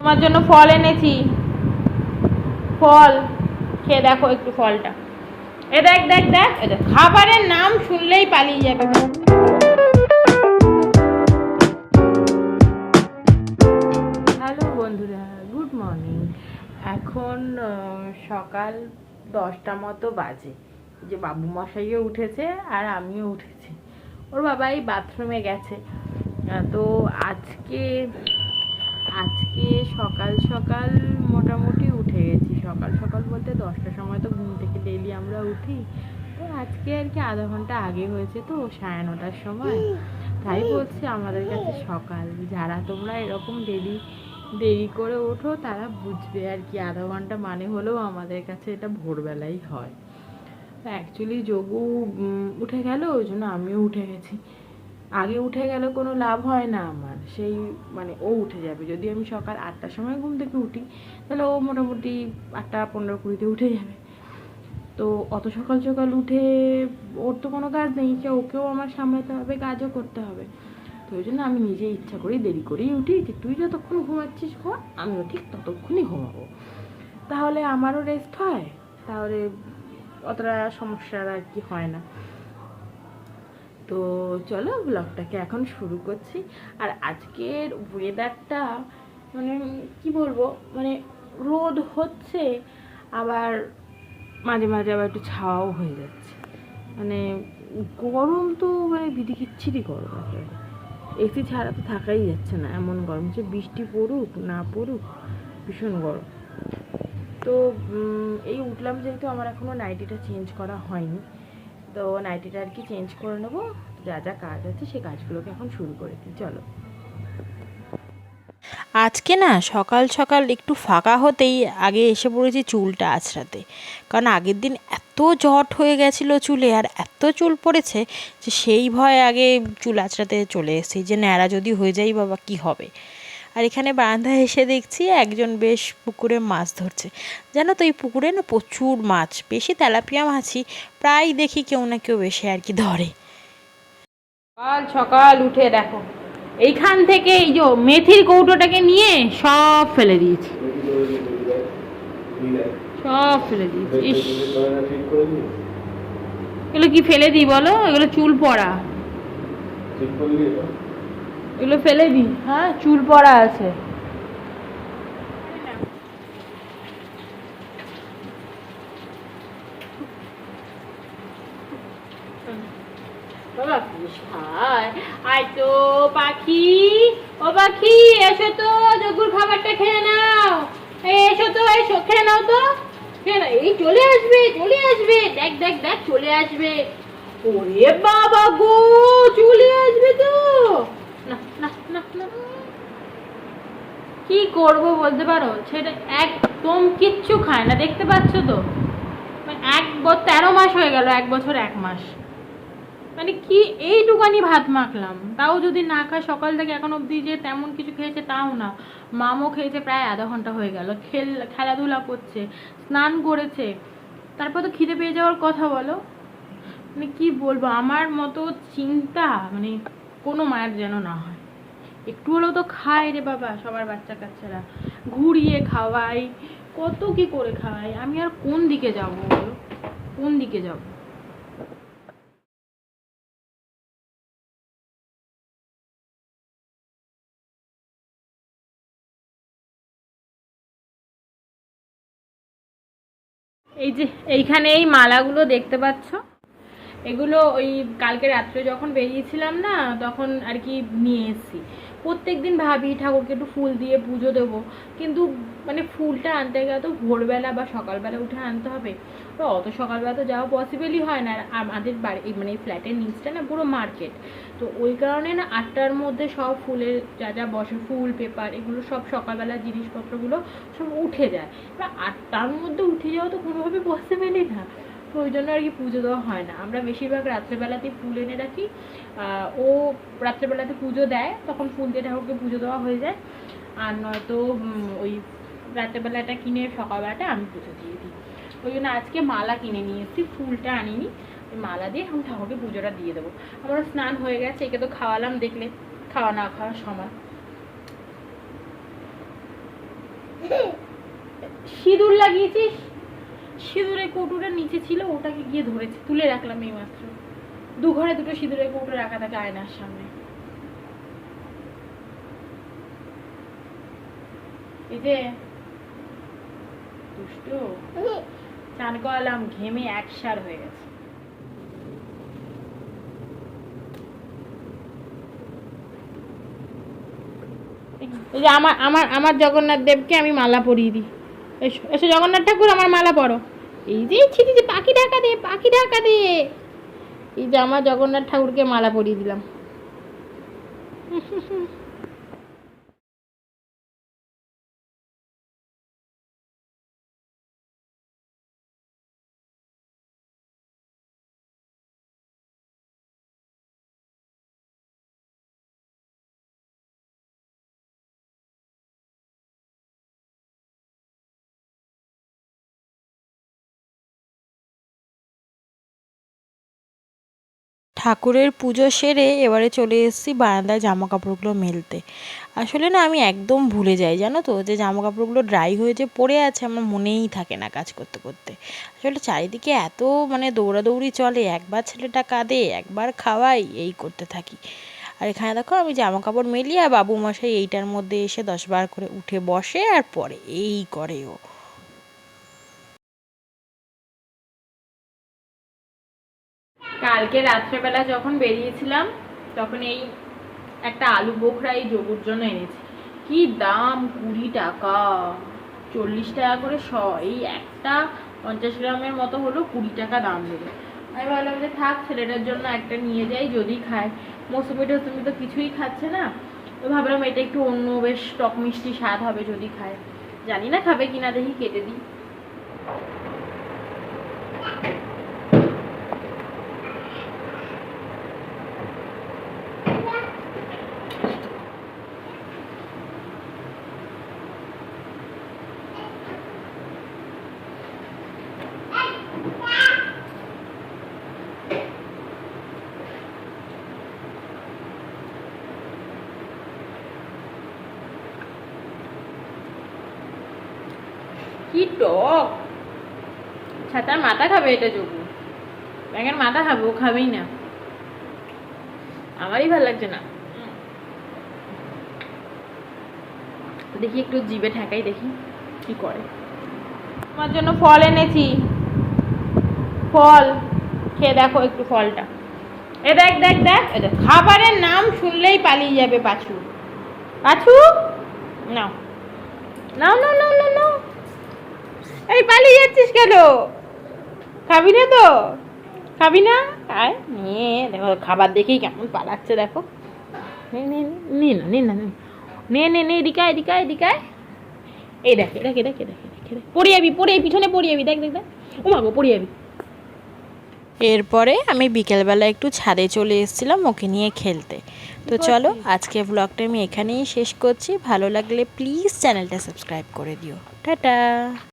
তোমার জন্য ফল এনেছি। ফল। খেয়ে দেখো একটু ফলটা। এ দেখ দেখ দেখ। খাবারের নাম শুনলেই পালিয়ে যাবে। হ্যালো বন্ধুরা গুড মর্নিং। এখন সকাল দশটা মতো বাজে। যে বাবু মশাইও উঠেছে আর আমিও উঠেছি। ওর বাবা এই বাথরুমে গেছে। তো আজকে আজকে সকাল সকাল মোটামুটি উঠে গেছি। সকাল সকাল বলতে দশটার সময় তো ঘুম থেকে ডেলি আমরা উঠি। তো আজকে আর কি আধা ঘণ্টা আগে হয়েছে তো, সাড়ে নটার সময়। তাই বলছি আমাদের কাছে সকাল। যারা তোমরা এরকম ডেলি দেরি করে ওঠো, তারা বুঝবে আর কি। আধা ঘণ্টা মানে হলেও আমাদের কাছে এটা ভোরবেলাই হয়। তো অ্যাকচুয়ালি যোগু উঠে গেল, ওই জন্য আমিও উঠে গেছি। আগে উঠে গেলে কোনো লাভ হয় না আমার। সেই মানে ও উঠে যাবে। যদি আমি সকাল আটটার সময় ঘুম থেকে উঠি, তাহলে ও মোটামুটি আটটা পনেরো কুড়িতে উঠে যাবে। তো অত সকাল সকাল উঠে ওর তো কোনো কাজ নেই, সে ওকেও আমার সামলাতে হবে, কাজও করতে হবে। তো ওই জন্য আমি নিজে ইচ্ছা করেই দেরি করেই উঠি যে তুই যতক্ষণ ঘুমাচ্ছিস ঘুমা আমিও ঠিক ততক্ষণই ঘুমাবো। তাহলে আমারও রেস্ট হয়, তাহলে অতটা সমস্যার আর কি হয় না। তো চলো ব্লগটাকে এখন শুরু করছি। আর আজকের ওয়েদারটা মানে কি বলব মানে রোদ হচ্ছে, আবার মাঝে মাঝে আবার একটু ছাওয়াও হয়ে যাচ্ছে। মানে গরম তো মানে বিধি কিচ্ছিরই গরম একেবারে এসি ছাড়া তো থাকাই যাচ্ছে না, এমন গরম যে বৃষ্টি পড়ুক, না পড়ুক, ভীষণ গরম। তো এই উঠলাম যেহেতু আমার এখনও নাইটিটা চেঞ্জ করা হয়নি। তো নাইটিটা আর কি চেঞ্জ করে নেব। যা যা কাজ আছে সেই কাজগুলোকে এখন শুরু করে দিই, চলো। আজকে না সকাল সকাল একটু ফাঁকা হতেই আগে এসে পড়েছি চুলটা আছড়াতে। কারণ আগের দিন এত জট হয়ে গেছিল চুলে আর এত চুল পড়েছে যে সেই ভয়ে আগে চুল আছড়াতে চলে এসেছি যে, ন্যাড়া যদি হয়ে যাই বাবা, কি হবে? আর এখানে বারান্দায় এসে দেখছি একজন বেশ পুকুরে মাছ ধরছে। জানো তো এই পুকুরে না প্রচুর মাছ বেশি তেলাপিয়া মাছই প্রায় দেখি কেউ না কেউ বেশি আর কি ধরে। সকাল সকাল উঠে দেখো এইখান থেকে এই যে মেথির কৌটোটাকে নিয়ে সব ফেলে দিয়েছি। সব ফেলে দিয়েছি ইস। এগুলো কি ফেলে দিই বলো? এগুলো চুল পড়া। এগুলো ফেলে দিই। হ্যাঁ চুল পড়া আছে। এসো তো খাবারটা খেয়ে নাও। এসো তো তো। খেয়ে এই চলে আসবে চলে আসবে। দেখ দেখ দেখ, চলে আসবে। ওরে বাবা গো, চলে আসবে তো। কি করব বলতে পারো? সেটা একদম কিচ্ছু খায় না, দেখতে পাচ্ছ তো? মানে এক তেরো মাস হয়ে গেল, এক বছর এক মাস। মানে কি এইটুকানি ভাত মাখলাম? তাও যদি না খায়, সকাল থেকে এখন অবধি যে তেমন কিছু খেয়েছে তাও না। মামও খেয়েছে প্রায় আধা ঘণ্টা হয়ে গেল। খেল, খেলাধুলা করছে, স্নান করেছে। তারপর তো খিদে পেয়ে যাওয়ার কথা বলো। মানে কি বলব? আমার মতো চিন্তা মানে কোনো মায়ের যেন না হয়। একটু হলেও তো খায় রে বাবা সবার বাচ্চা কাচ্চারা। ঘুরিয়ে খাওয়াই, কত কি করে খাওয়াই? আমি আর কোন দিকে যাব কোন দিকে যাব? এই যে এইখানে এই মালাগুলো দেখতে পাচ্ছ? এগুলো ওই কালকে রাত্রে যখন বেরিয়েছিলাম না, তখন আর কি নিয়ে এসেছি। প্রত্যেক দিন ভাবি, ঠাকুরকে একটু ফুল দিয়ে পুজো দেবো। কিন্তু মানে ফুলটা আনতে গেলে তো ভোরবেলা বা সকালবেলা উঠে আনতে হবে। তো অত সকালবেলা তো যাওয়া পসিবলই হয় না। আর আমাদের বাড়ি মানে ফ্ল্যাটের নিচটা না পুরো মার্কেট তো ওই কারণে না আটটার মধ্যে সব ফুলের যা যা বসে, ফুল, পেপার, এগুলো সব সকালবেলা জিনিসপত্রগুলো সব উঠে যায়। এবার আটটার মধ্যে উঠে যাওয়া তো কোনোভাবে পসিবলই না। তো ওই জন্য আর কি পুজো দেওয়া হয় না। আমরা বেশিরভাগ রাত্রেবেলাতেই ফুল এনে রাখি। ও রাত্রেবেলাতে পুজো দেয়, তখন ফুল দিয়ে ঠাকুরকে পুজো দেওয়া হয়ে যায়। আর নয়তো ওই রাত্রেবেলাটা কিনে সকালবেলাটা আমি পুজো দিয়ে দিই। ওই জন্য আজকে মালা কিনে নিয়ে এসেছি, ফুলটা আনিনি। মালা দিয়ে এখন ঠাকুরকে পুজোটা দিয়ে দেবো। আমার স্নান হয়ে গেছে, একে তো খাওয়ালাম দেখলে, খাওয়া না খাওয়ার সময়। সিঁদুর লাগিয়েছিস? সিঁদুরের কৌটোটা নিচে ছিল, ওটাকে গিয়ে ধরেছে, তুলে রাখলাম এই মাত্র দু ঘরে দুটো সিঁদুরের কৌটো রাখা থাকে আয়নার সামনে। এই যে, দুষ্টু, চান করালাম, ঘেমে একসার হয়ে গেছে। যে আমার আমার আমার জগন্নাথ দেবকে আমি মালা পরিয়ে দিই। এসো এসো জগন্নাথ ঠাকুর, আমার মালা পরো। এই যে ছিটি যে পাখি ঢাকা দে, পাখি ঢাকা দে। এই যে আমার জগন্নাথ ঠাকুরকে মালা পরিয়ে দিলাম। ঠাকুরের পুজো সেরে এবারে চলে এসেছি বারান্দায় জামা কাপড়গুলো মেলতে। আসলে না, আমি একদম ভুলে যাই, জানো তো? যে জামা কাপড়গুলো ড্রাই হয়ে যে পড়ে আছে, আমার মনেই থাকে না কাজ করতে করতে। আসলে চারিদিকে এত মানে দৌড়াদৌড়ি চলে, একবার ছেলেটা কাঁদে, একবার খাওয়াই, এই করতে থাকি। আর এখানে দেখো, আমি জামা কাপড় মেলি আর বাবু মশাই এইটার মধ্যে এসে দশ বার করে উঠে বসে আর পরে এই করে ও। কালকে রাত্রেবেলা যখন বেরিয়েছিলাম, তখন এই একটা আলু বোখরা এই যোগুর জন্য এনেছি। কি দাম? কুড়ি টাকা। চল্লিশ টাকা করে শ, এই একটা পঞ্চাশ গ্রামের মতো হলো কুড়ি টাকা দাম দেবে। আমি ভাবলাম যে থাক, ছেলেটার জন্য একটা নিয়ে যাই, যদি খায়। মৌসুমি টসুমি তো কিছুই খাচ্ছে না। তো ভাবলাম এটা একটু অন্য বেশ টক মিষ্টি স্বাদ হবে যদি খায়। জানি না খাবে কিনা, দেখি কেটে দিই। কি টক? ছাতার মাথা খাবে এটা যোগু ব্যাঙের মাথা খাবে, ও খাবেই না। আমারই ভালো লাগছে না। দেখি একটু জিভে ঠেকাই দেখি কি করে। তোমার জন্য ফল এনেছি। ফল। খেয়ে দেখো একটু ফলটা। এ দেখ দেখ দেখ। খাবারের নাম শুনলেই পালিয়ে যাবে পাছু। পাছু? না নাও নাও নাও। এই পালিয়ে যাচ্ছিস কেন খাবি না তো খাবি না আয় নিয়ে দেখো খাবার দেখেই কেমন পালাচ্ছে দেখো নে নে নে নে না নে না নে নে নে নে এদিকে আয়, এদিকে আয়, এদিকে আয়। এই দেখ দেখ দেখ দেখ দেখ, পড়ে যাবি পড়ে পিছনে পড়ে যাবি দেখ দেখ দেখ ও মাগো পড়ে যাবি এরপরে আমি বিকেলবেলা একটু ছাদে চলে এসেছিলাম ওকে নিয়ে খেলতে তো চলো আজকে ব্লগটা আমি এখানেই শেষ করছি ভালো লাগলে প্লিজ চ্যানেলটা সাবস্ক্রাইব করে দিও টাটা